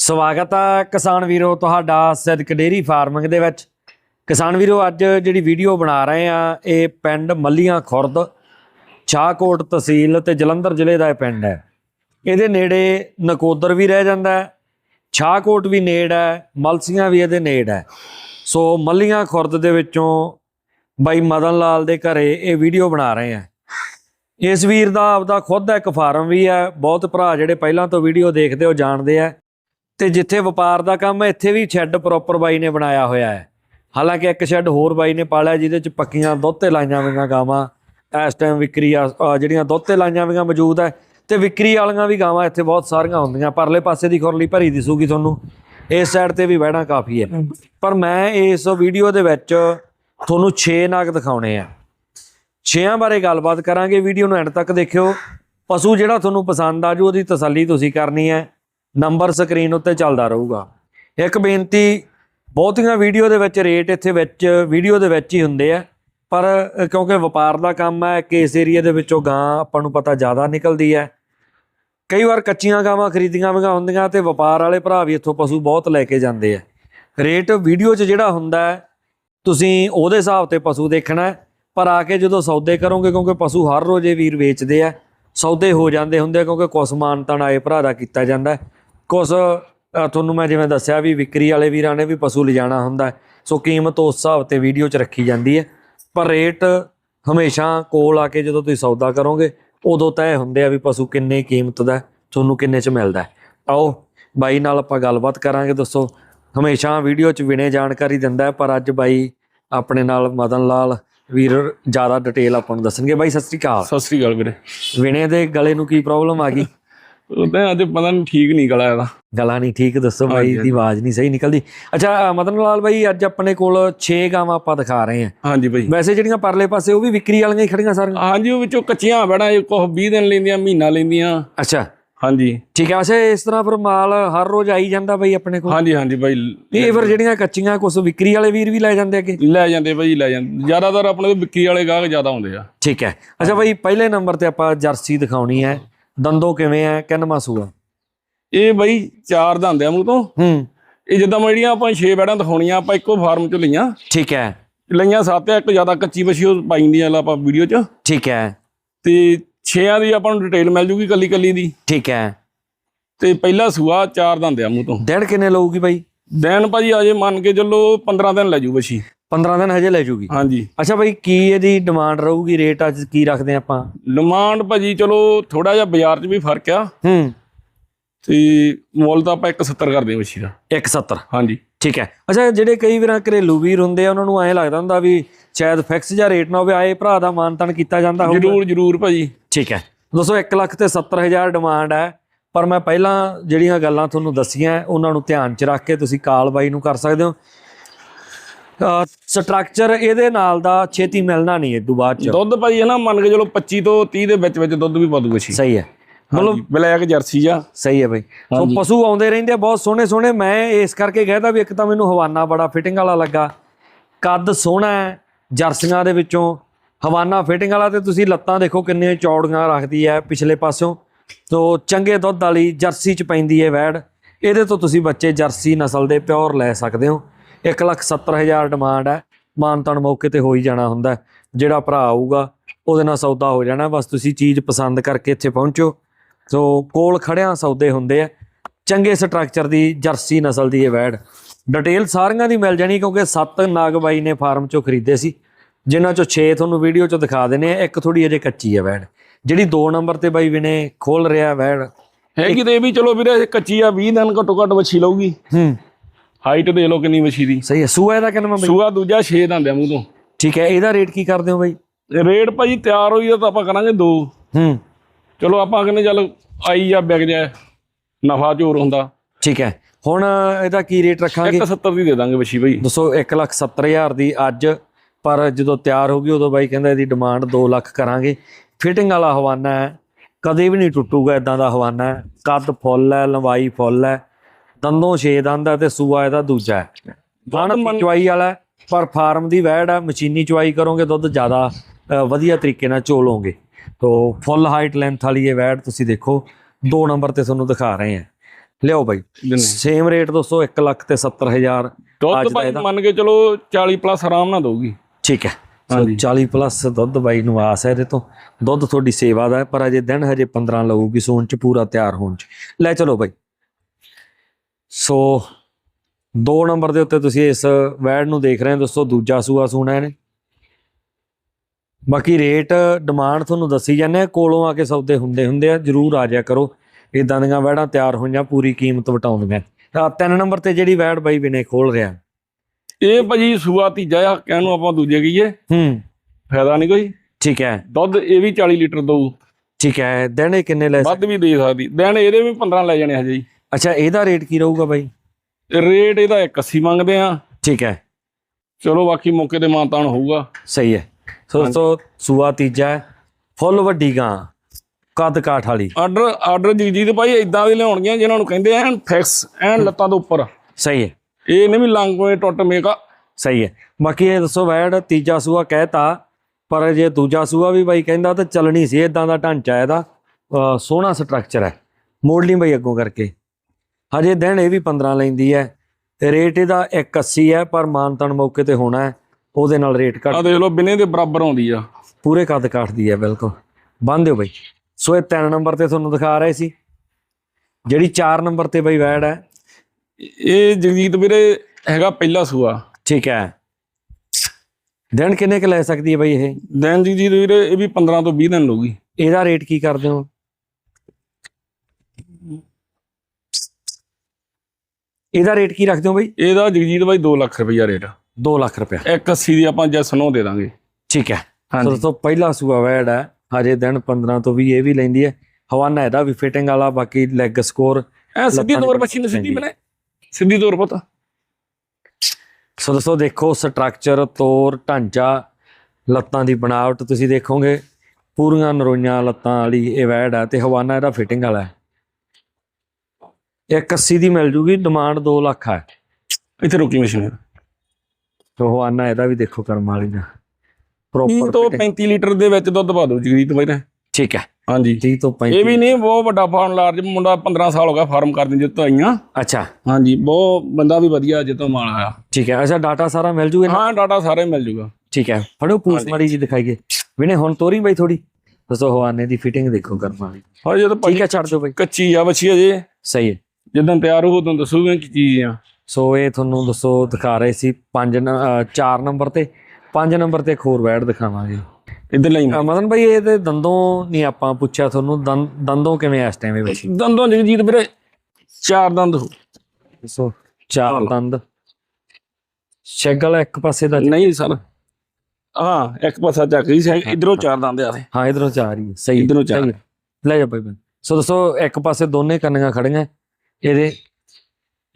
ਸਵਾਗਤ ਹੈ ਕਿਸਾਨ ਵੀਰੋ, ਤੁਹਾਡਾ ਸਿਦਕ ਡੇਰੀ ਫਾਰਮਿੰਗ ਦੇ ਵਿੱਚ। ਕਿਸਾਨ ਵੀਰੋ, ਅੱਜ ਜਿਹੜੀ ਵੀਡੀਓ ਬਣਾ ਰਹੇ ਆ, ਇਹ ਪਿੰਡ ਮੱਲੀਆਂ ਖੁਰਦ ਸ਼ਾਹਕੋਟ ਤਹਿਸੀਲ ਤੇ ਜਲੰਧਰ ਜ਼ਿਲ੍ਹੇ ਦਾ ਇਹ ਪਿੰਡ ਹੈ। ਇਹਦੇ ਨੇੜੇ ਨਕੋਦਰ ਵੀ ਰਹਿ ਜਾਂਦਾ ਹੈ ਸ਼ਾਹਕੋਟ ਵੀ ਨੇੜ ਹੈ, ਮਲਸੀਆਂ ਵੀ ਇਹਦੇ ਨੇੜ ਹੈ। ਸੋ ਮੱਲੀਆਂ ਖੁਰਦ ਦੇ ਵਿੱਚੋਂ ਬਾਈ ਮਦਨ ਲਾਲ ਦੇ ਘਰੇ ਇਹ ਵੀਡੀਓ ਬਣਾ ਰਹੇ ਆ। ਇਸ ਵੀਰ ਦਾ ਆਪਦਾ ਖੁਦ ਦਾ ਇੱਕ ਫਾਰਮ ਵੀ ਹੈ, ਬਹੁਤ ਭਰਾ ਜਿਹੜੇ ਪਹਿਲਾਂ ਤੋਂ ਵੀਡੀਓ ਦੇਖਦੇ ਹੋ ਜਾਣਦੇ ਆ। ਤੇ ਜਿੱਥੇ ਵਪਾਰ ਦਾ ਕੰਮ ਹੈ ਇੱਥੇ ਵੀ ਸ਼ੈੱਡ ਪ੍ਰੋਪਰ ਬਾਈ ਨੇ ਬਣਾਇਆ ਹੋਇਆ ਹੈ। ਹਾਲਾਂਕਿ ਇੱਕ ਸ਼ੈੱਡ ਹੋਰ ਬਾਈ ਨੇ ਪਾਲਿਆ ਜਿਹਦੇ ਚ ਪੱਕੀਆਂ ਦੁੱਧ ਤੇ ਲਾਈਆਂ ਹੋਈਆਂ ਗਾਵਾਂ ਇਸ ਟਾਈਮ ਵਿਕਰੀ ਜਿਹੜੀਆਂ ਦੁੱਧ ਤੇ ਲਾਈਆਂ ਹੋਈਆਂ ਮੌਜੂਦ ਹੈ ਤੇ ਵਿਕਰੀ ਵਾਲੀਆਂ ਵੀ ਗਾਵਾਂ ਇੱਥੇ ਬਹੁਤ ਸਾਰੀਆਂ ਹੁੰਦੀਆਂ। ਪਰਲੇ ਪਾਸੇ ਦੀ ਖੁਰਲੀ ਭਰੀ ਦਿਸੂਗੀ ਤੁਹਾਨੂੰ ਇਸ ਸਾਈਡ ਤੇ ਵੀ ਵਹਿਣਾ ਕਾਫੀ ਹੈ। ਪਰ ਮੈਂ ਇਸ ਵੀਡੀਓ ਦੇ ਵਿੱਚ ਤੁਹਾਨੂੰ 6 ਨਗ ਦਿਖਾਉਣੇ ਆ। ਛੇਆਂ ਬਾਰੇ ਗੱਲਬਾਤ ਕਰਾਂਗੇ ਵੀਡੀਓ ਨੂੰ ਐਂਡ ਤੱਕ ਦੇਖਿਓ। ਪਸ਼ੂ ਜਿਹੜਾ ਤੁਹਾਨੂੰ ਪਸੰਦ ਆ ਜੂ ਉਹਦੀ ਤਸੱਲੀ ਤੁਸੀਂ ਕਰਨੀ ਹੈ। ਨੰਬਰ ਸਕਰੀਨ ਉੱਤੇ ਚੱਲਦਾ ਰਹੂਗਾ। ਇੱਕ ਬੇਨਤੀ, ਬਹੁਤੀਆਂ ਵੀਡੀਓ ਦੇ ਵਿੱਚ ਰੇਟ ਇੱਥੇ ਵਿੱਚ, ਵੀਡੀਓ ਦੇ ਵਿੱਚ ਹੀ ਹੁੰਦੇ ਆ। ਪਰ ਕਿਉਂਕਿ ਵਪਾਰ ਦਾ ਕੰਮ ਹੈ ਕਿ ਇਸ ਏਰੀਆ ਦੇ ਵਿੱਚੋਂ ਗਾਂ ਆਪਾਂ ਨੂੰ ਪਤਾ ਜ਼ਿਆਦਾ ਨਿਕਲਦੀ ਹੈ। ਕਈ ਵਾਰ ਕੱਚੀਆਂ ਗਾਵਾਂ ਖਰੀਦੀਆਂ ਵੀਆਂ ਹੁੰਦੀਆਂ ਤੇ ਵਪਾਰ ਵਾਲੇ ਭਰਾ ਵੀ ਇੱਥੋਂ ਪਸ਼ੂ ਬਹੁਤ ਲੈ ਕੇ ਜਾਂਦੇ ਆ। ਰੇਟ ਵੀਡੀਓ 'ਚ ਜਿਹੜਾ ਹੁੰਦਾ ਤੁਸੀਂ ਉਹਦੇ ਹਿਸਾਬ ਤੇ ਪਸ਼ੂ ਦੇਖਣਾ ਪਰ ਆ ਕੇ ਜਦੋਂ ਸੌਦੇ ਕਰੋਗੇ, ਕਿਉਂਕਿ ਪਸ਼ੂ ਹਰ ਰੋਜ਼ ਇਹ ਵੀਰ ਵੇਚਦੇ ਆ, ਸੌਦੇ ਹੋ ਜਾਂਦੇ ਹੁੰਦੇ ਆ, ਕਿਉਂਕਿ ਕੁਛ ਮਾਨਤਾਨ ਆਏ ਭਰਾ ਦਾ ਕੀਤਾ ਜਾਂਦਾ ਅ, ਤੁਹਾਨੂੰ ਮੈਂ ਜਿਵੇਂ ਦੱਸਿਆ ਵੀ ਵਿਕਰੀ ਵਾਲੇ ਵੀਰਾਂ ਨੇ ਵੀ ਪਸ਼ੂ ਲਿਜਾਣਾ ਹੁੰਦਾ। ਸੋ ਕੀਮਤ ਉਸ ਹਿਸਾਬ ਤੇ ਵੀਡੀਓ 'ਚ ਰੱਖੀ ਜਾਂਦੀ ਹੈ। ਪਰ ਰੇਟ ਹਮੇਸ਼ਾ ਕੋਲ ਆ ਕੇ ਜਦੋਂ ਤੁਸੀਂ ਸੌਦਾ ਕਰੋਗੇ ਉਦੋਂ ਤੈਅ ਹੁੰਦੇ ਆ ਵੀ ਪਸ਼ੂ ਕਿੰਨੇ ਕੀਮਤ ਦਾ ਤੁਹਾਨੂੰ ਕਿੰਨੇ 'ਚ ਮਿਲਦਾ। ਆਓ ਬਾਈ ਨਾਲ ਆਪਾਂ ਗੱਲਬਾਤ ਕਰਾਂਗੇ ਦੱਸੋ। ਹਮੇਸ਼ਾ ਵੀਡੀਓ 'ਚ ਵਿਨੇ ਜਾਣਕਾਰੀ ਦਿੰਦਾ ਹੈ, ਪਰ ਅੱਜ ਬਾਈ ਆਪਣੇ ਨਾਲ ਮਦਨ ਲਾਲ ਵੀਰ ਜ਼ਿਆਦਾ ਡਿਟੇਲ ਆਪਾਂ ਨੂੰ ਦੱਸਣਗੇ। ਬਾਈ ਸਤਿ ਸ੍ਰੀ ਅਕਾਲ। ਸਤਿ ਸ੍ਰੀ ਅਕਾਲ ਵੀਰੇ। ਵਿਨੇ ਦੇ ਗਲੇ ਨੂੰ ਕੀ ਪ੍ਰੋਬਲਮ ਆ ਗਈ? ਉਹਦਾ ਅੱਜ ਪਤਾ ਨਹੀਂ ਠੀਕ ਨਹੀਂ ਗਲਾ ਇਹਦਾ। ਗਲਾ ਨਹੀਂ ਠੀਕ ਦੱਸੋ ਬਾਈ ਦੀ ਆਵਾਜ਼ ਨਹੀਂ ਸਹੀ ਨਿਕਲਦੀ। ਅੱਛਾ ਮਦਨ ਲਾਲ ਬਾਈ ਅੱਜ ਆਪਣੇ ਕੋਲ 6 ਗਾਵਾਂ ਆਪਾਂ ਦਿਖਾ ਰਹੇ ਹਾਂ। ਹਾਂਜੀ ਭਾਈ ਵੈਸੇ ਜਿਹੜੀਆਂ ਪਰਲੇ ਪਾਸੇ ਉਹ ਵੀ ਵਿਕਰੀ ਵਾਲੀਆਂ ਹੀ ਖੜੀਆਂ ਸਾਰੀਆਂ? ਹਾਂਜੀ ਉਹ ਵਿੱਚੋਂ ਕੱਚੀਆਂ ਬੜਾ ਕੁਝ 20 ਦਿਨ ਲੈਂਦੀਆਂ ਮਹੀਨਾ ਲੈਂਦੀਆਂ। ਅੱਛਾ। ਹਾਂਜੀ। ਠੀਕ ਹੈ ਅੱਛਾ ਇਸ ਤਰ੍ਹਾਂ ਫਿਰ ਮਾਲ ਹਰ ਰੋਜ਼ ਆਈ ਜਾਂਦਾ ਬਾਈ ਆਪਣੇ ਕੋਲ? ਹਾਂਜੀ ਹਾਂਜੀ ਭਾਈ ਇਹ ਫਿਰ ਜਿਹੜੀਆਂ ਕੱਚੀਆਂ ਕੁਝ ਵਿਕਰੀ ਵਾਲੇ ਵੀਰ ਵੀ ਲੈ ਜਾਂਦੇ ਅੱਗੇ ਲੈ ਜਾਂਦੇ ਭਾਈ ਲੈ ਜਾਂਦੇ। ਜ਼ਿਆਦਾਤਰ ਆਪਣੇ ਵਿਕਰੀ ਵਾਲੇ ਗਾਹਕ ਜ਼ਿਆਦਾ ਆਉਂਦੇ ਆ। ਠੀਕ ਹੈ। ਅੱਛਾ ਬਾਈ ਪਹਿਲੇ ਨੰਬਰ ਤੇ ਆਪਾਂ ਜਰਸੀ ਦਿਖਾਉਣੀ ਹੈ। ਦੰਦੋ ਕਿਵੇਂ ਹੈ ਕਿੰਨਵਾਂ ਸੂਆ ਇਹ ਭਾਈ ਚਾਰ ਦੰਦ ਆ ਮੂੰਹ ਤੋਂ। ਹੂੰ। ਇਹ ਜਿੱਦਾਂ ਮੈਂ ਜਿਹੜੀਆਂ ਆਪਾਂ 6 ਬੈੜਾਂ ਦਿਖਾਉਣੀਆਂ ਆਪਾਂ ਇੱਕੋ ਫਾਰਮ ਚੋਂ ਲਈਆਂ। ਠੀਕ ਹੈ। ਲਈਆਂ ਸੱਤ ਆ ਇੱਕ ਜ਼ਿਆਦਾ ਕੱਚੀ ਵਛੀ ਉਹ ਪਾਈ ਦੀ ਆ ਆਪਾਂ ਵੀਡੀਓ 'ਚ। ਠੀਕ ਹੈ। ਤੇ ਛੇਆਂ ਦੀ ਆਪਾਂ ਨੂੰ ਡਿਟੇਲ ਮਿਲ ਜੂਗੀ ਕੱਲੀ ਕੱਲੀ ਦੀ। ਠੀਕ ਹੈ। ਤੇ ਪਹਿਲਾ ਸੂਆ ਚਾਰ ਦੰਦ ਆ ਮੂੰਹ ਤੋਂ। ਦਿਨ ਕਿੰਨੇ ਲਊਗੀ ਬਾਈ? ਦਿਨ ਭਾਜੀ ਅਜੇ ਮੰਨ ਕੇ ਚੱਲੋ 15 ਦਿਨ ਲੈ ਜੂ ਵਛੀ। 15 ਦਿਨ ਹਜੇ ਲੈ ਜੂਗੀ? ਹਾਂਜੀ। ਅੱਛਾ ਬਾਈ ਕੀ ਇਹਦੀ ਡਿਮਾਂਡ ਰਹੂਗੀ? ਰੇਟ ਅੱਜ ਕੀ ਰੱਖਦੇ ਆਪਾਂ? ਡਿਮਾਂਡ ਭਾਜੀ ਚਲੋ ਥੋੜਾ ਜਿਹਾ ਬਾਜ਼ਾਰ 'ਚ ਵੀ ਫ਼ਰਕ ਆ। ਹੂੰ। ਤੇ ਮੁੱਲ ਤਾਂ ਆਪਾਂ 170 ਕਰਦੇ ਹਾਂ ਦਾ। 170 ਹਾਂਜੀ। ਠੀਕ ਹੈ। ਅੱਛਾ ਜਿਹੜੇ ਕਈ ਵਾਰਾਂ ਘਰੇਲੂ ਵੀਰ ਹੁੰਦੇ ਆ ਉਹਨਾਂ ਨੂੰ ਐਂ ਲੱਗਦਾ ਹੁੰਦਾ ਵੀ ਸ਼ਾਇਦ ਫਿਕਸ ਜਾਂ ਰੇਟ ਨਾ ਹੋਵੇ ਆਏ ਭਰਾ ਦਾ ਮਾਨਤਨ ਕੀਤਾ ਜਾਂਦਾ ਹੋਊਗਾ। ਜਰੂਰ ਜਰੂਰ ਭਾਜੀ। ਠੀਕ ਹੈ। ਦੋਸਤੋ 1 ਲੱਖ ਤੇ 70000 ਡਿਮਾਂਡ ਹੈ ਪਰ ਮੈਂ ਪਹਿਲਾਂ ਜਿਹੜੀਆਂ ਗੱਲਾਂ ਤੁਹਾਨੂੰ ਦੱਸੀਆਂ ਉਹਨਾਂ ਨੂੰ ਧਿਆਨ 'ਚ ਰੱਖ ਕੇ ਤੁਸੀਂ ਕਾਲ ਬਾਈ ਨੂੰ ਕਰ ਸਕਦੇ ਹੋ। ਸਟਰਕਚਰ ਇਹਦੇ ਨਾਲ ਦਾ ਛੇਤੀ ਮਿਲਣਾ ਨਹੀਂ ਇਹ ਤੋਂ ਬਾਅਦ 'ਚ। ਦੁੱਧ ਭਾਜੀ ਹੈ ਨਾ ਮੰਨ ਕੇ ਚਲੋ 25 ਤੋਂ 30 ਦੇ ਵਿੱਚ ਵਿੱਚ ਦੁੱਧ ਵੀ ਪਾ ਦੂ ਵਛੀ ਸਹੀ ਹੈ। ਮਤਲਬ ਬਲੈਕ ਜਰਸੀ ਆ। ਸਹੀ ਹੈ ਬਈ। ਸੋ ਪਸ਼ੂ ਆਉਂਦੇ ਰਹਿੰਦੇ ਆ ਬਹੁਤ ਸੋਹਣੇ ਸੋਹਣੇ। ਮੈਂ ਇਸ ਕਰਕੇ ਕਹਿਦਾ ਵੀ ਇੱਕ ਤਾਂ ਮੈਨੂੰ ਹਵਾਨਾ ਬੜਾ ਫਿਟਿੰਗ ਵਾਲਾ ਲੱਗਾ। ਕੱਦ ਸੋਹਣਾ ਹੈ ਜਰਸੀਆਂ ਦੇ ਵਿੱਚੋਂ। ਹਵਾਨਾ ਫਿਟਿੰਗ ਵਾਲਾ ਤੇ ਤੁਸੀਂ ਲੱਤਾਂ ਦੇਖੋ ਕਿੰਨੀਆਂ ਚੌੜੀਆਂ ਰੱਖਦੀ ਹੈ ਪਿਛਲੇ ਪਾਸਿਓਂ। ਸੋ ਚੰਗੇ ਦੁੱਧ ਵਾਲੀ ਜਰਸੀ ਚ ਪੈਂਦੀ ਹੈ ਵੈੜ। ਇਹਦੇ ਤੋਂ ਤੁਸੀਂ ਬੱਚੇ ਜਰਸੀ ਨਸਲ ਦੇ ਪਿਓਰ ਲੈ ਸਕਦੇ ਹੋ। 170000 ਡਿਮਾਂਡ ਹੈ। ਮਾਨਤਨ ਮੌਕੇ ਤੇ ਹੋ ਹੀ ਜਾਣਾ ਹੁੰਦਾ। ਜਿਹੜਾ ਭਰਾ ਆਊਗਾ ਉਹਦੇ ਨਾਲ ਸੌਦਾ ਹੋ ਜਾਣਾ। ਬਸ ਤੁਸੀਂ ਚੀਜ਼ ਪਸੰਦ ਕਰਕੇ ਇੱਥੇ ਪਹੁੰਚੋ। ਸੋ ਕੋਲ ਖੜਿਆਂ ਸੌਦੇ ਹੁੰਦੇ ਆ। ਚੰਗੇ ਸਟਰਕਚਰ ਦੀ ਜਰਸੀ ਨਸਲ ਦੀ ਇਹ ਵੈੜ। ਡਿਟੇਲ ਸਾਰੀਆਂ ਦੀ ਮਿਲ ਜਾਣੀ ਕਿਉਂਕਿ ਸੱਤ ਨਾਗ ਬਾਈ ਨੇ ਫਾਰਮ ਚੋਂ ਖਰੀਦੇ ਸੀ। ਜਿਨ੍ਹਾਂ ਚੋਂ 6 ਤੁਹਾਨੂੰ ਵੀਡੀਓ ਚੋਂ ਦਿਖਾ ਦੇਣੇ ਆ। ਇੱਕ ਥੋੜੀ ਅਜੇ ਕੱਚੀ ਹੈ ਵੈੜ। ਜਿਹੜੀ 2 ਨੰਬਰ ਤੇ ਬਾਈ ਵਿਨੇ ਖੋਲ ਰਿਹਾ ਵੈੜ। ਹੈਗੀ ਤੇ ਵੀ ਚਲੋ ਵੀਰੇ ਕੱਚੀ ਆ। 20 ਦਿਨ ਘੱਟੋ ਘੱਟ ਵਛੀ ਲਊਗੀ। ਹੂੰ। ਹਾਈਟ ਦੇ ਲਓ ਕਿੰਨੀ ਵਛੀ ਦੀ। ਸਹੀ ਹੈ। ਸੂਆ ਇਹਦਾ ਕਿੰਨਾ ਬਾਈ? ਸੂਆ ਦੂਜਾ 6 ਦੰਦ ਆ ਮੂੰਹ ਤੋਂ। ਠੀਕ ਹੈ ਇਹਦਾ ਰੇਟ ਕੀ ਕਰਦੇ ਹੋ ਬਾਈ? ਰੇਟ ਭਾਜੀ ਤਿਆਰ ਹੋਈ ਤਾਂ ਆਪਾਂ ਕਰਾਂਗੇ ਦੋ। ਹੂੰ। ਚਲੋ ਆਪਾਂ ਕਹਿੰਦੇ ਚੱਲ ਆਈ ਆ ਵਿਕ ਜਾਏ। ਨਫਾ ਝੋਰ ਹੁੰਦਾ। ਠੀਕ ਹੈ। ਹੁਣ ਇਹਦਾ ਕੀ ਰੇਟ ਰੱਖਾਂਗੇ? 170 ਦੀ ਦੇ ਦਾਂਗੇ ਵਛੀ ਭਾਈ ਦੱਸੋ 170000 ਦੀ ਅੱਜ। ਪਰ ਜਦੋਂ ਤਿਆਰ ਹੋ ਗਈ ਉਦੋਂ ਬਾਈ ਕਹਿੰਦਾ ਇਹਦੀ ਡਿਮਾਂਡ 2 ਲੱਖ ਕਰਾਂਗੇ। ਫਿਟਿੰਗ ਵਾਲਾ ਹਵਾਨਾ ਹੈ। ਕਦੇ ਵੀ ਨਹੀਂ ਟੁੱਟੂਗਾ ਇਦਾਂ ਦਾ ਹਵਾਨਾ ਹੈ। ਕੱਦ ਫੁੱਲ ਹੈ ਲੰਬਾਈ ਫੁੱਲ ਹੈ। ਦੰਦੋਂ 6 ਦੰਦ ਹੈ ਤੇ ਸੂਆ ਇਹਦਾ ਦੂਜਾ ਹੈ। ਬਣ ਚੁਆਈ ਵਾਲਾ ਪਰ ਫਾਰਮ ਦੀ ਵੈੜ ਆ ਮਸ਼ੀਨੀ ਚੁਆਈ ਕਰੋਗੇ ਦੁੱਧ ਜ਼ਿਆਦਾ ਵਧੀਆ ਤਰੀਕੇ ਨਾਲ ਚੋਲੋਗੇ ਤੋ ਫੁੱਲ ਹਾਈਟ ਲੈਂਥ ਵਾਲੀ ਇਹ ਵੈੜ ਤੁਸੀਂ ਦੇਖੋ 2 ਨੰਬਰ ਤੇ ਤੁਹਾਨੂੰ ਦਿਖਾ ਰਹੇ ਹਾਂ। ਲਿਓ ਬਾਈ ਸੇਮ ਰੇਟ ਦੋਸਤੋ 1 ਲੱਖ ਤੇ 70000 ਅੱਜ ਦੁੱਧ ਦਾ ਇਹਦਾ- ਮੰਨ ਕੇ ਚਲੋ 40 ਪਲੱਸ ਆਰਾਮ ਨਾਲ ਦਊਗੀ। ਠੀਕ ਹੈ। ਸੋ ਹਾਂਜੀ। 40 ਪਲੱਸ ਦੁੱਧ ਬਾਈ ਨੂੰ ਆਸ ਹੈ ਇਹਦੇ ਤੋਂ। ਦੁੱਧ ਤੁਹਾਡੀ ਸੇਵਾ ਦਾ ਪਰ ਅਜੇ ਦਿਨ ਹਜੇ 15 ਲਊਗੀ ਸੂਣ ਚ ਪੂਰਾ ਤਿਆਰ ਹੋਣ ਚ। ਲੈ ਚਲੋ ਬਾਈ ਸੋ ਦੋ ਨੰਬਰ ਦੇ ਉੱਤੇ ਤੁਸੀਂ ਇਸ ਵੈੜ ਨੂੰ ਦੇਖ ਰਹੇ ਹੋ ਦੋਸਤੋ ਦੂਜਾ ਸੂਆ ਸੂਣਾ ਇਹਨੇ ਬਾਕੀ ਰੇਟ ਡਿਮਾਂਡ ਤੁਹਾਨੂੰ ਦੱਸੀ ਜਾਂਦੇ ਆ ਕੋਲੋਂ ਆ ਕੇ ਸੌਦੇ ਹੁੰਦੇ ਹੁੰਦੇ ਆ ਜਰੂਰ ਆ ਜਾਇਆ ਕਰੋ। ਇਦਾਂ ਦੀਆਂ ਵੈੜਾਂ ਤਿਆਰ ਹੋਈਆਂ ਪੂਰੀ ਕੀਮਤ ਵਟਾਉਂਦੀਆਂ ਤਾਂ ਤਿੰਨ ਨੰਬਰ ਤੇ ਜਿਹੜੀ ਵੈੜ ਬਾਈ ਵਿਨੇ ਖੋਲ ਰਿਹਾ। ਇਹ ਭਾਜੀ ਸੂਆ ਤੀਜਾ ਆ ਕਹਿਣ ਨੂੰ ਆਪਾਂ ਦੂਜੇ ਗਈਏ ਹੂੰ। ਫਾਇਦਾ ਨਹੀਂ ਕੋਈ। ਠੀਕ ਹੈ। ਦੁੱਧ ਇਹ ਵੀ 40 ਲੀਟਰ ਦਊ। ਠੀਕ ਹੈ ਦਿਨ ਇਹ ਕਿੰਨੇ ਲੈ ਵੱਧ ਵੀ ਦੇ ਸਕਦੀ। ਦਿਨ ਇਹਦੇ ਵੀ 15 ਲੈ ਜਾਣੇ ਹਜੇ ਜੀ। ਅੱਛਾ ਇਹਦਾ ਰੇਟ ਕੀ ਰਹੂਗਾ ਬਾਈ? ਰੇਟ ਇਹਦਾ 81 ਮੰਗਦੇ ਆ ਠੀਕ ਹੈ। ਚਲੋ ਬਾਕੀ ਮੌਕੇ ਤੇ ਮਾਨਤਾਨ ਹੋਊਗਾ। ਸਹੀ ਹੈ। ਸੋ ਦੋਸਤੋ ਸੂਆ ਤੀਜਾ ਹੈ। ਫੁੱਲ ਵੱਡੀ ਗਾਂ ਕੱਦ ਕਾਠ ਵਾਲੀ। ਆਰਡਰ ਆਰਡਰ ਜਗਜੀਤ ਭਾਈ ਇਦਾਂ ਦੇ ਲਿਆਉਣਗੀਆਂ ਜਿਨ੍ਹਾਂ ਨੂੰ ਕਹਿੰਦੇ ਐਨ ਫਿਕਸ ਐਨ ਲੱਤਾਂ ਦੇ ਉੱਪਰ। ਸਹੀ ਹੈ। ਇਹ ਨਹੀਂ ਵੀ ਲੰਗੋਏ ਟੁੱਟ ਮੇਕਾ ਸਹੀ ਹੈ। ਬਾਕੀ ਇਹ ਦੱਸੋ ਵੈੜ ਤੀਜਾ ਸੂਆ ਕਹਿਤਾ ਪਰ ਜੇ ਦੂਜਾ ਸੂਆ ਵੀ ਬਾਈ ਕਹਿੰਦਾ ਤਾਂ ਚੱਲਣੀ ਸੀ ਇਦਾਂ ਦਾ ਢਾਂਚਾ ਇਹਦਾ। ਸੋਹਣਾ ਸਟਰਕਚਰ ਹੈ। ਮੋੜ ਲਈ ਬਾਈ ਅੱਗੋਂ ਕਰਕੇ। ਹਜੇ ਦਿਨ ਇਹ ਵੀ 15 ਲੈਂਦੀ ਹੈ ਰੇਟ ਇਹਦਾ 180 ਹੈ ਪਰ ਮਾਨਤਨ ਮੌਕੇ ਤੇ ਹੋਣਾ ਹੈ ਉਹਦੇ ਨਾਲ ਰੇਟ ਘੱਟ ਆ ਦੇਖ ਲਓ ਬਿਨੇ ਦੇ ਬਰਾਬਰ ਆਉਂਦੀ ਆ। ਪੂਰੇ ਕੱਦ ਕਾਠਦੀ ਹੈ ਬਿਲਕੁਲ। ਬੰਨ ਦਿਓ ਬਈ। ਸੋ ਇਹ 3 ਨੰਬਰ ਤੇ ਤੁਹਾਨੂੰ ਦਿਖਾ ਰਹੇ ਸੀ। ਜਿਹੜੀ 4 ਨੰਬਰ ਤੇ ਬਈ ਵੈੜ ਹੈ। ਇਹ ਜਗਜੀਤ ਵੀਰੇ ਹੈਗਾ ਪਹਿਲਾ ਸੂਆ। ਠੀਕ ਹੈ। ਦਿਨ ਕਿੰਨੇ ਕ ਲੈ ਸਕਦੀ ਹੈ ਬਈ ਇਹ? ਦਿਨ ਜਗਜੀਤ ਵੀਰੇ ਇਹ ਵੀ 15 ਤੋਂ 20 ਦਿਨ ਲਊਗੀ। ਇਹਦਾ ਰੇਟ ਕੀ ਕਰਦੇ ਹੋ? ਇਹਦਾ ਰੇਟ ਕੀ ਰੱਖਦੇ ਹੋ ਬਈ? ਇਹਦਾ ਜਗਜੀਤ ਭਾਈ 2 ਲੱਖ ਰੁਪਈਆ ਰੇਟ 2 ਲੱਖ ਰੁਪਇਆ। 180 ਦੀ ਆਪਾਂ ਜੈਸ ਨੋ ਦੇ ਦਾਂਗੇ। ਠੀਕ ਹੈ। ਸੋ ਹਾਂਜੀ ਦੋਸਤੋ ਪਹਿਲਾ ਸੂਆ ਵੈੜ ਹੈ ਹਜੇ ਦਿਨ 15 ਤੋਂ 20 ਇਹ ਵੀ ਲੈਂਦੀ ਹੈ। ਹਵਾਨਾ ਇਹਦਾ ਵੀ ਫਿਟਿੰਗ ਵਾਲਾ ਬਾਕੀ ਲੈਗ ਸਕੋਰ ਐ ਸਿੱਧੀ ਦੌਰ ਦੀ ਬੱਚੀ ਨੇ ਸਿੱਧੀ। ਬਣੇ। ਸਿੱਧੀ ਦੌਰ ਪਤਾ। ਸੋ ਦੋਸਤੋ ਦੇਖੋ ਸਟਰਕਚਰ ਤੋਰ ਢਾਂਚਾ ਲੱਤਾਂ ਦੀ ਬਣਾਵਟ ਤੁਸੀਂ ਦੇਖੋਗੇ। ਪੂਰੀਆਂ ਨਰੋਈਆਂ ਲੱਤਾਂ ਵਾਲੀ ਇਹ ਵੈੜ ਹੈ ਤੇ ਹਵਾਨਾ ਇਹਦਾ ਫਿਟਿੰਗ ਵਾਲਾ ਹੈ। 180 ਦੀ ਮਿਲ ਜੂਗੀ ਡਿਮਾਂਡ 2 ਲੱਖ ਹੈ ਇੱਥੇ ਰੋਕੀ ਮਸ਼ੀਨ ਤੇ। ਹਵਾਨਾ ਇਹਦਾ ਵੀ ਦੇਖੋ ਕਰਮ ਵਾਲੀ ਦਾ। 30 ਤੋਂ ਪ੍ਰੋਪਰ 35 ਲੀਟਰ ਦੇ ਵਿੱਚ ਦੁੱਧ ਪਾ ਦਿਓ ਜਗਜੀਤ ਭਾਈ ਨੇ ਠੀਕ ਹੈ। ਹਾਂਜੀ। 30 ਤੋਂ 35 ਇਹ ਵੀ ਨਹੀਂ ਬਹੁਤ ਵੱਡਾ ਫਾਰਮ ਲਾਰਜ ਮੁੰਡਾ 15 ਸਾਲ ਹੋ ਗਿਆ ਫਾਰਮ ਕਰਦੇ ਜਿੱਤੋਂ ਆਈਆਂ। ਅੱਛਾ। ਹਾਂਜੀ ਬਹੁਤ ਬੰਦਾ ਵੀ ਵਧੀਆ ਜਿੱਤੋਂ ਮਾਲ ਆਇਆ। ਠੀਕ ਹੈ ਅੱਛਾ ਡਾਟਾ ਸਾਰਾ ਮਿਲ ਜੂਗਾ ਨਾ ਹਾਂ ਡਾਟਾ ਸਾਰੇ ਮਿਲ ਜੂਗਾ। ਠੀਕ ਹੈ ਫੜੋ ਪੂਛ ਮਾਰੀ ਜੀ ਦਿਖਾਈਏ। ਵਿਨੇ ਹੁਣ ਤੋਰੀ ਬਈ ਥੋੜੀ ਦੱਸੋ ਹਵਾਨੇ ਦੀ ਫਿਟਿੰਗ ਦੇਖੋ ਕਰਮ ਵਾਲੀ। ਹਾਂ ਜਦੋਂ ਭਾਈ ਠੀਕ ਹੈ ਛੱਡ ਦਿਓ ਬਈ। ਕੱਚੀ ਆ ਬੱਚੀ ਅਜੇ ਸਹੀ ਹੈ। ਜਦੋਂ ਤਿਆਰ ਹੋ ਉਦੋਂ ਦੱਸੂਗੇ ਕੀ ਚੀਜ਼ ਆ। ਸੋ ਇਹ ਤੁਹਾਨੂੰ ਦੱਸੋ ਦਿਖਾ ਰਹੇ ਸੀ 5 4 ਨੰਬਰ ਤੇ 5 ਨੰਬਰ ਤੇ ਹੋਰ ਵੈੜ ਦਿਖਾਵਾਂਗੇ। ਇੱਧਰ ਲਈ ਮਦਨ ਭਾਈ ਇਹ ਤੇ ਦੰਦੋਂ ਨਹੀਂ ਆਪਾਂ ਪੁੱਛਿਆ ਤੁਹਾਨੂੰ ਦੰਦੋਂ ਕਿਵੇਂ ਇਸ ਟਾਈਮ ਵਿੱਚ? ਦੰਦੋਂ ਜਗਜੀਤ ਵੀਰੇ ਚਾਰ ਦੰਦ ਹੋ। ਸੋ ਚਾਰ ਦੰਦ। ਸ਼ੈਗਲ ਇੱਕ ਪਾਸੇ ਦਾ ਨਹੀਂ ਸਰ। ਹਾਂ ਇੱਕ ਪਾਸਾ ਚੱਕ ਰਹੀ ਸੀ ਇਧਰੋਂ ਚਾਰ ਦੰਦ ਆ ਹਾਂ ਇਧਰੋਂ ਚਾਰ ਹੀ ਸਹੀ। ਇੱਧਰੋਂ ਚਾਰ। ਲੈ ਜਾ ਭਾਈ ਭਾਈ ਸੋ ਦੱਸੋ ਇੱਕ ਪਾਸੇ ਦੋਨੇ ਕੰਨੀਆਂ ਖੜੀਆਂ। ਇਹਦੇ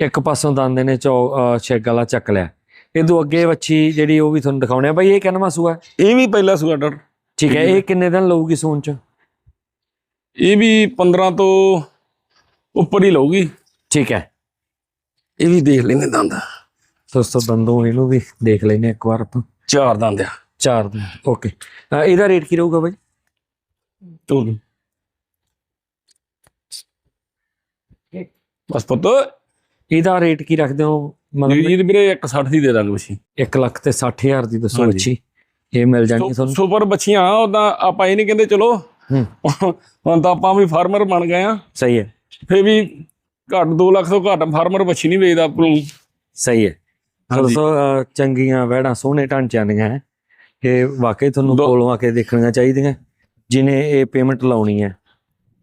ਇੱਕ ਪਾਸੋਂ ਦੰਦ ਨੇ ਚੌ ਸ਼ੈਗ ਵਾਲਾ ਚੱਕ ਲਿਆ। ਇਹਦੋਂ ਅੱਗੇ ਵੱਛੀ ਜਿਹੜੀ ਉਹ ਵੀ ਤੁਹਾਨੂੰ ਦਿਖਾਉਣੇ ਆ। ਭਾਈ ਇਹ ਕਿੰਨਵਾਂ ਸੂਆ? ਇਹ ਵੀ ਪਹਿਲਾ ਸੂਆ ਡਰ ਠੀਕ ਹੈ ਇਹ ਕਿੰਨੇ ਦਿਨ ਲਊਗੀ ਸੂਣ ਚ? ਇਹ ਵੀ 15 ਤੋਂ ਉੱਪਰ ਹੀ ਲਊਗੀ। ਠੀਕ ਹੈ। ਇਹ ਵੀ ਦੇਖ ਲੈਨੇ ਦੰਦ। ਦੋਸਤੋ ਦੰਦੋਂ ਇਹਨੂੰ ਵੀ ਦੇਖ ਲੈਨੇ ਇੱਕ ਵਾਰ ਆਪਾਂ। ਚਾਰ ਦੰਦ ਆ। ਚਾਰ ਦਿਨ ਓਕੇ। ਇਹਦਾ ਰੇਟ ਕੀ ਰਹੂਗਾ ਬਾਈ? ਤੂੰ ਬਸ ਪੁੱਤ ਇਹਦਾ ਰੇਟ ਕੀ ਰੱਖਦੇ ਹੋ? ਮਤਲਬ ਜਗਜੀਤ ਵੀਰੇ 160 ਦੀ ਦੇ ਦਾਂਗੇ ਬੱਚੀ। 1 ਲੱਖ ਤੇ 60000 ਦੀ ਦੱਸੋ। ਅੱਛੀ ਇਹ ਮਿਲ ਜਾਣੀ ਤੁਹਾਨੂੰ। ਸੁਪਰ ਬੱਚੀਆਂ ਉਦਾਂ ਆਪਾਂ ਇਹ ਨਹੀਂ ਕਹਿੰਦੇ ਚਲੋ। ਹੁਣ ਤਾਂ ਆਪਾਂ ਵੀ ਫਾਰਮਰ ਬਣ ਗਏ ਆ। ਸਹੀ ਹੈ। ਫੇ ਵੀ ਘੱਟ 2 ਲੱਖ ਤੋਂ ਘੱਟ ਫਾਰਮਰ ਬੱਚੀ ਨਹੀਂ ਵੇਚਦਾ ਆਪਾਂ ਨੂੰ। ਸਹੀ ਹੈ। ਸੋ ਹਾਂਜੀ। ਦੋਸਤੋ ਅਹ, ਚੰਗੀਆਂ ਵਹਿੜਾਂ ਸੋਹਣੇ ਢਾਂਚਿਆਂ ਦੀਆਂ ਹੈ। ਇਹ ਵਾਕਈ ਤੁਹਾਨੂੰ ਕੋਲੋਂ ਆ ਕੇ ਦੇਖਣੀਆਂ ਚਾਹੀਦੀਆਂ। ਜਿਨੇ ਇਹ ਪੇਮੈਂਟ ਲਾਉਣੀ ਹੈ।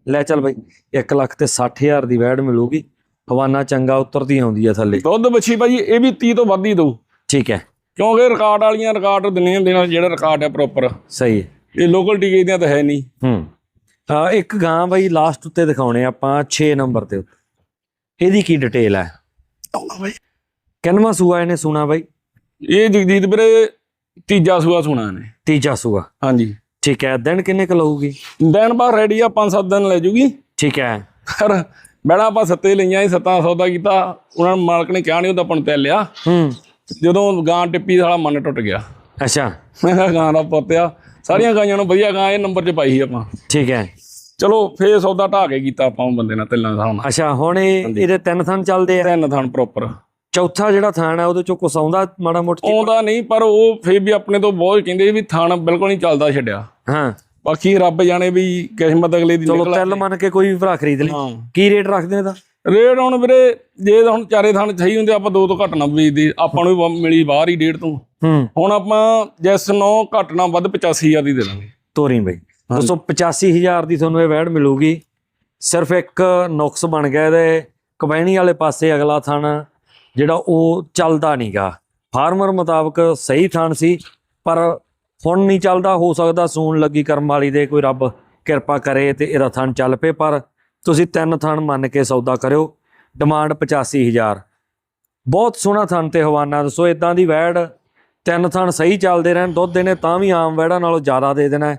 ਲੈ ਚੱਲ ਬਾਈ 1 ਲੱਖ ਤੇ 60000 ਦੀ ਵਹਿੜ ਮਿਲੂਗੀ। ਹਵਾਨਾ ਚੰਗਾ ਉਤਰਦੀ ਆਉਂਦੀ ਹੈ ਥੱਲੇ। ਦੁੱਧ ਬੱਚੀ ਭਾਜੀ ਇਹ ਵੀ 30 ਤੋਂ ਵੱਧ ਹੀ ਦਊ। ਠੀਕ ਹੈ। ਕਿਉਂਕਿ ਰਿਕਾਰਡ ਵਾਲੀਆਂ ਰਿਕਾਰਡ ਦਿੰਨੇ ਦੇਣਾ ਜਿਹੜਾ ਰਿਕਾਰਡ ਹੈ ਪ੍ਰੋਪਰ ਸਹੀ ਹੈ। ਇਹ ਲੋਕਲ ਟਿਕੇ ਦੀਆਂ ਤਾਂ ਹੈ ਨਹੀਂ ਹੂੰ। ਆ ਇੱਕ ਗਾਂ ਬਾਈ ਲਾਸਟ ਉੱਤੇ ਦਿਖਾਉਣੇ ਆਪਾਂ 6 ਨੰਬਰ ਤੇ। ਉੱਤੇ ਇਹਦੀ ਕੀ ਡਿਟੇਲ ਹੈ? ਕਿੰਨਵਾਂ ਸੂਆ ਇਹਨੇ ਸੁਣਾ ਬਾਈ? ਇਹ ਜਗਜੀਤ ਵੀਰੇ ਤੀਜਾ ਸੂਆ ਸੁਣਾ ਨੇ ਤੀਜਾ ਸੂਆ। ਹਾਂਜੀ। ਠੀਕ ਹੈ ਦਿਨ ਕਿੰਨੇ ਕ ਲਊਗੀ? ਦਿਨ ਬਾਅਦ ਰੈਡੀ ਆ 5-7 ਦਿਨ ਲੈ ਜੂਗੀ। ਠੀਕ ਹੈ। ਪਰ ਬੜਾ ਆਪਾਂ ਸੱਤੇ ਲਈਆਂ ਸੀ ਸੱਤਾਂ ਸੌਦਾ ਕੀਤਾ। ਉਹਨਾਂ ਨੂੰ ਮਾਲਕ ਨੇ ਕਿਹਾ ਨਹੀਂ ਉਹਦਾ ਨੂੰ ਤੈ ਲਿਆ। ਹੂੰ। ਜਦੋਂ ਗਾਂ ਟਿੱਪੀ ਸਾਲਾ ਮਨ ਟੁੱਟ ਗਿਆ। ਅੱਛਾ। ਮੈਂ ਕਿਹਾ ਗਾਂ ਦਾ ਪੁੱਤ ਆ। ਸਾਰੀਆਂ ਗਾਈਆਂ ਨੂੰ ਵਧੀਆ ਗਾਂ ਇਹ ਨੰਬਰ 'ਚ ਪਾਈ ਸੀ ਆਪਾਂ। ਠੀਕ ਹੈ। ਚਲੋ ਫੇਰ ਸੌਦਾ ਢਾ ਕੇ ਕੀਤਾ ਆਪਾਂ ਉਹ ਬੰਦੇ ਨਾਲ ਤਿੰਨਾਂ ਥਾਂ ਨਾਲ। ਅੱਛਾ ਹੁਣ ਇਹ ਇਹਦੇ ਤਿੰਨ ਥਣ ਚੱਲਦੇ ਆ? ਤਿੰਨ ਥਾਂ ਪ੍ਰੋਪਰ ਚੌਥਾ ਜਿਹੜਾ ਥਾਣ ਹੈ ਉਹਦੇ ਚੋਂ ਕੁਛ ਆਉਂਦਾ ਮਾੜਾ ਮੋਟਾ? ਆਉਂਦਾ ਨਹੀਂ ਪਰ ਉਹ ਫੇਰ ਵੀ ਆਪਣੇ ਤੋਂ ਬਹੁਤ ਕਹਿੰਦੇ ਵੀ ਥਾਣ ਬਿਲਕੁਲ ਨਹੀਂ ਚੱਲਦਾ ਛੱਡਿਆ। ਹਾਂ। ਬਾਕੀ ਰੱਬ ਜਾਣੇ ਵੀ ਕਿਸਮਤ ਅਗਲੇ ਦੀ ਚਲੋ ਨਿਕਲ ਤਿਲ ਮੰਨ ਕੇ ਕੋਈ ਵੀ ਭਰਾ ਖਰੀਦ ਲਈ ਹਾਂ। ਕੀ ਰੇਟ ਰੱਖਦੇ ਨੇ ਇਹਦਾ ਰੇਟ ਹੁਣ ਵੀਰੇ ਜੇ ਤਾਂ ਹੁਣ ਚਾਰੇ ਥਾਂ ਸਹੀ ਹੁੰਦੇ ਆਪਾਂ ਦੋ ਤੋਂ ਘੱਟ ਨਾ ਵੇਚਦੇ ਆਪਾਂ ਨੂੰ ਵੀ ਮਿਲੀ ਬਾਹਰ ਹੀ ਡੇਢ ਤੋਂ। ਹੂੰ। ਹੁਣ ਆਪਾਂ ਜਿਸ ਨੂੰ ਘੱਟ ਨਾ ਵੱਧ 85000 ਦੀ ਦੇ ਦਾਂਗੇ। ਤੋਰੀ ਬਈ। ਦੋਸਤੋ 85000 ਦੀ ਤੁਹਾਨੂੰ ਇਹ ਵੈੜ ਮਿਲੂਗੀ। ਸਿਰਫ ਇੱਕ ਨੁਕਸ ਬਣ ਗਿਆ ਇਹਦੇ। ਕਬੈਣੀ ਵਾਲੇ ਪਾਸੇ ਅਗਲਾ ਥਣ ਜਿਹੜਾ ਉਹ ਚੱਲਦਾ ਨਹੀਂਗਾ ਫਾਰਮਰ ਮੁਤਾਬਕ ਸਹੀ ਥਣ ਸੀ ਪਰ ਹੁਣ ਨਹੀਂ ਚੱਲਦਾ ਹੋ ਸਕਦਾ ਸੂਣ ਲੱਗੀ ਕਰਮ ਵਾਲੀ ਦੇ ਕੋਈ ਰੱਬ ਕਿਰਪਾ ਕਰੇ ਤੇ ਇਹਦਾ ਥਣ ਚੱਲ ਪਏ ਪਰ ਤੁਸੀਂ ਤਿੰਨ ਥਣ ਮੰਨ ਕੇ ਸੌਦਾ ਕਰਿਓ। ਡਿਮਾਂਡ 85000 ਬਹੁਤ ਸੋਹਣਾ ਥਣ ਤੇ ਹਵਾਨਾ ਦੱਸੋ ਇਦਾਂ ਦੀ ਵੈੜ ਤਿੰਨ ਥਣ ਸਹੀ ਚੱਲਦੇ ਰਹਿਣ ਦੁੱਧ ਦੇਣੇ ਤਾਂ ਵੀ ਆਮ ਵੈੜਾਂ ਨਾਲੋਂ ਜ਼ਿਆਦਾ ਦੇ ਦੇਣਾ।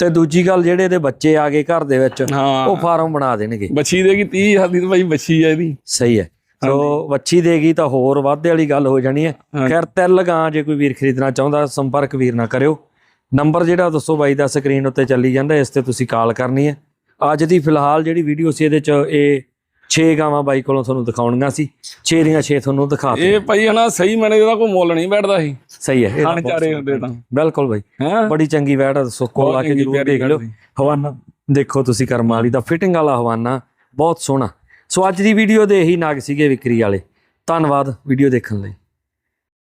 ਤੇ ਦੂਜੀ ਗੱਲ ਜਿਹੜੇ ਇਹਦੇ ਬੱਚੇ ਆ ਗਏ ਘਰ ਦੇ ਵਿੱਚ ਉਹ ਫਾਰਮ ਬਣਾ ਦੇਣਗੇ। ਬੱਚੀ ਦੇਗੀ 30000 ਦੀ ਤਾਂ ਭਾਈ ਬੱਚੀ ਆ ਇਹਦੀ। ਸਹੀ ਹੈ। ਸੋ ਵੱਛੀ ਦੇਗੀ ਤਾਂ ਹੋਰ ਵਾਧੇ ਵਾਲੀ ਗੱਲ ਹੋ ਜਾਣੀ ਹੈ। ਖੈਰ ਤਿਲ ਗਾਂ ਜੇ ਕੋਈ ਵੀਰ ਖਰੀਦਣਾ ਚਾਹੁੰਦਾ ਸੰਪਰਕ ਵੀਰ ਨਾ ਕਰਿਓ। ਨੰਬਰ ਜਿਹੜਾ ਦੱਸੋ ਬਾਈ ਦਾ ਸਕਰੀਨ ਉੱਤੇ ਚੱਲੀ ਜਾਂਦਾ ਇਸ ਤੇ ਤੁਸੀਂ ਕਾਲ ਕਰਨੀ ਹੈ। ਅੱਜ ਦੀ ਫਿਲਹਾਲ ਜਿਹੜੀ ਵੀਡੀਓ ਸੀ ਇਹਦੇ ਚ ਇਹ 6 ਗਾਵਾਂ ਬਾਈ ਕੋਲੋਂ ਤੁਹਾਨੂੰ ਦਿਖਾਉਣੀਆਂ ਸੀ। 6 ਦੀਆਂ 6 ਤੁਹਾਨੂੰ ਦਿਖਾ ਇਹ ਭਾਈ ਹਨਾ ਸਹੀ ਮੈਨੇ ਇਹਦਾ ਕੋਈ ਮੁੱਲ ਨਹੀਂ ਬੈਠਦਾ ਸੀ। ਸਹੀ ਹੈ ਖਾਣੇ ਚਾਰੇ। ਹੁੰਦੇ ਤਾਂ। ਬਿਲਕੁਲ ਬਾਈ। ਬੜੀ ਚੰਗੀ ਵੈੜ ਆ ਦੱਸੋ ਕੋਲ ਆ ਕੇ ਜਰੂਰ ਦੇਖ ਲਿਓ। ਹਵਾਨਾ ਦੇਖੋ ਤੁਸੀਂ ਕਰਮ ਵਾਲੀ ਦਾ ਫਿਟਿੰਗ ਵਾਲਾ ਹਵਾਨਾ ਬਹੁਤ ਸੋਹਣਾ। ਸੋ ਅੱਜ ਦੀ ਵੀਡੀਓ ਦੇ ਇਹੀ ਨਾਗ ਸੀਗੇ ਵਿਕਰੀ ਵਾਲੇ। ਧੰਨਵਾਦ ਵੀਡੀਓ ਦੇਖਣ ਲਈ।